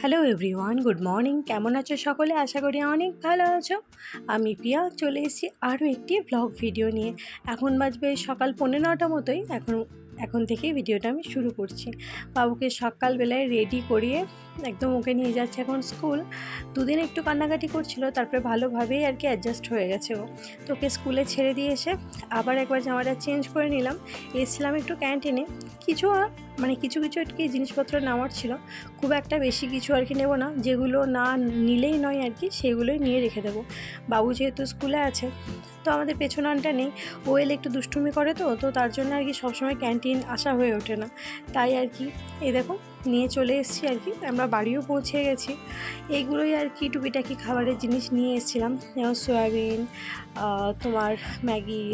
Hello everyone good morning কেমন আছো সকলে? আশা করি অনেক ভালো আছো। আমি প্রিয়া, চলে এসেছি আরও একটি ব্লগ ভিডিও নিয়ে। এখন বাজবে সকাল পৌনে নটা মতোই। এখন এখন থেকেই ভিডিওটা আমি শুরু করছি। বাবুকে সকালবেলায় রেডি করিয়ে একদম ওকে নিয়ে যাচ্ছে এখন স্কুল দুদিন একটু কান্নাকাটি করছিল তারপরে ভালোভাবেই আর কি অ্যাডজাস্ট হয়ে গেছে ও। তো ওকে স্কুলে ছেড়ে দিয়ে এসে আবার একবার জামাটা চেঞ্জ করে নিলাম। এসছিলাম একটু ক্যান্টিনে কিছু মানে কিছু কিছু আর কি জিনিসপত্র নেওয়ার ছিল। খুব একটা বেশি কিছু আর কি নেব না। যেগুলো না নিলেই নয় আর কি সেগুলোই নিয়ে রেখে দেবো। বাবু যেহেতু স্কুলে আছে তো আমাদের পেছনানটা নেই। ওয়েল একটু দুষ্টুমি করে তো তো তার জন্য আর কি সবসময় ক্যান্টিন আসা হয়ে ওঠে না। তাই আর কি, এই দেখো। নিয়ে চলে এসেছি আর কি। আমরা বাড়িও পৌঁছে গেছি। এইগুলোই আর কি টুকিটাকি খাবারের জিনিস নিয়ে এসেছিলাম। যেমন সয়াবিন তোমার ম্যাগি,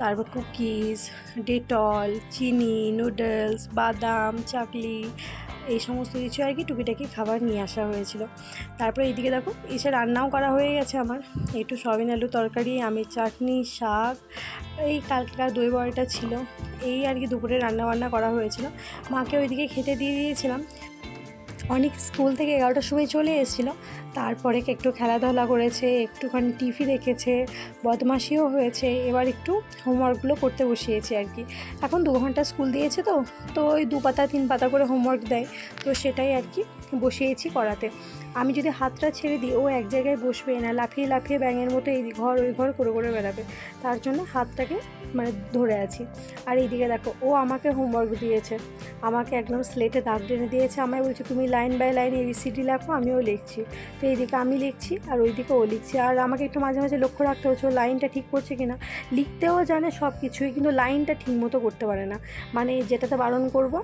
তারপর কুকিজ, ডেটল, চিনি, নুডলস, বাদাম, চাকলি, এই সমস্ত কিছু আর কি টুকিটাকি খাবার নিয়ে আসা হয়েছিল। তারপরে এইদিকে দেখো, এসে রান্নাও করা হয়ে গেছে আমার। একটু সয়াবিন, আলু তরকারি, আমের চাটনি, শাক, এই কালকেকার দই বড়াটা ছিল। এই আর কি দুপুরে রান্নাবান্না করা হয়েছিল। মাকে ওইদিকে খেতে দিয়ে দিয়েছিলাম। অনেক স্কুল থেকে এগারোটার সময় চলে এসেছিল। তারপরে একটু খেলাধুলা করেছে, একটুখানি টিভি দেখেছে, বদমাশিও হয়েছে, এবার একটু হোমওয়ার্কগুলো করতে বসিয়েছি আর কি। এখন দু ঘণ্টা স্কুল দিয়েছে তো তো ওই দু পাতা তিন পাতা করে হোমওয়ার্ক দেয়। তো সেটাই আর কি বসিয়েছি করাতে। আমি যদি হাতটা ছেড়ে দিই, ও এক জায়গায় বসবে না, লাফিয়ে লাফিয়ে ব্যাঙের মতো এই ঘর, ওই ঘর করে করে বেড়াবে। তার জন্য হাতটাকে মানে ধরে আছি। আর এইদিকে দেখো, ও আমাকে হোমওয়ার্ক দিয়েছে। আমাকে একদম স্লেটে দাগ টেনে দিয়েছে। আমায় বলছে, তুমি লাইন বাই লাইন এবিসিডি লেখো, আমিও লিখছি। তো এইদিকে আমি লিখছি আর ওইদিকে ও লিখছি। আর আমাকে একটু মাঝে মাঝে লক্ষ্য রাখতে হচ্ছে, ও লাইনটা ঠিক করছে কি না লিখতেও জানে সব কিছুই কিন্তু লাইনটা ঠিক মতো করতে পারে না। মানে যেটাতে বারণ করব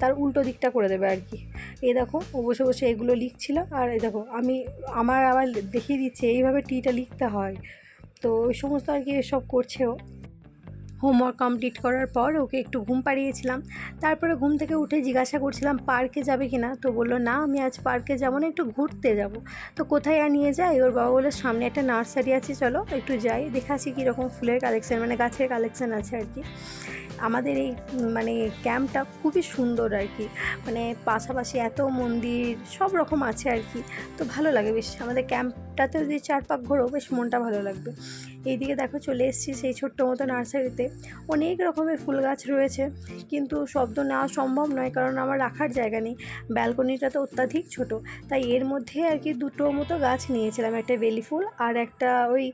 তার উল্টো দিকটা করে দেবে আর কি। এই দেখো, ও বসে বসে এগুলো লিখছিল আর এই দেখো, আমি, আমার আবার দেখিয়ে দিচ্ছে, এইভাবে টিটা লিখতে হয়। তো ওই সমস্ত আর কি এসব করছেও হোমওয়ার্ক কমপ্লিট করার পর ওকে একটু ঘুম পাড়িয়েছিলাম। তারপরে ঘুম থেকে উঠে জিজ্ঞাসা করছিলাম, পার্কে যাবে কি না? তো বলল, না, আমি আজ পার্কে যাব না, একটু ঘুরতে যাব। তো কোথায় আর নিয়ে যাই ওর বাবা বলে সামনে একটা নার্সারি আছে, চলো একটু যাই, দেখে আসি কীরকম ফুলের কালেকশান মানে গাছের কালেকশান আছে আর কি। আমাদের এই মানে ক্যাম্পটা খুবই সুন্দর আর কি মানে পাশাপাশি এত মন্দির, সব রকম আছে আর কি, তো ভালো লাগে বেশ। আমাদের ক্যাম্পটাতে যদি চার পাক ঘোরো, বেশ মনটা ভালো লাগবে। এইদিকে দেখো চলে এসেছি সেই ছোট্ট মতো নার্সারিতে। অনেক রকমের ফুল গাছ রয়েছে, কিন্তু শব্দ নেওয়া সম্ভব নয় কারণ আমার রাখার জায়গা নেই। ব্যালকনিটা তো অত্যাধিক ছোট, তাই এর মধ্যে আর কি দুটো মতো গাছ নিয়েছিলাম, একটা বেলি ফুল আর একটা ওই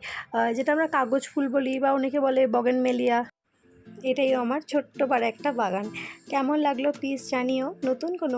যেটা আমরা কাগজ ফুল বলি বা অনেকে বলে বগেনমেলিয়া। এটাই আমার ছোট্ট পাড়া একটা বাগান। কেমন লাগল প্লিজ জানিও। নতুন কোনো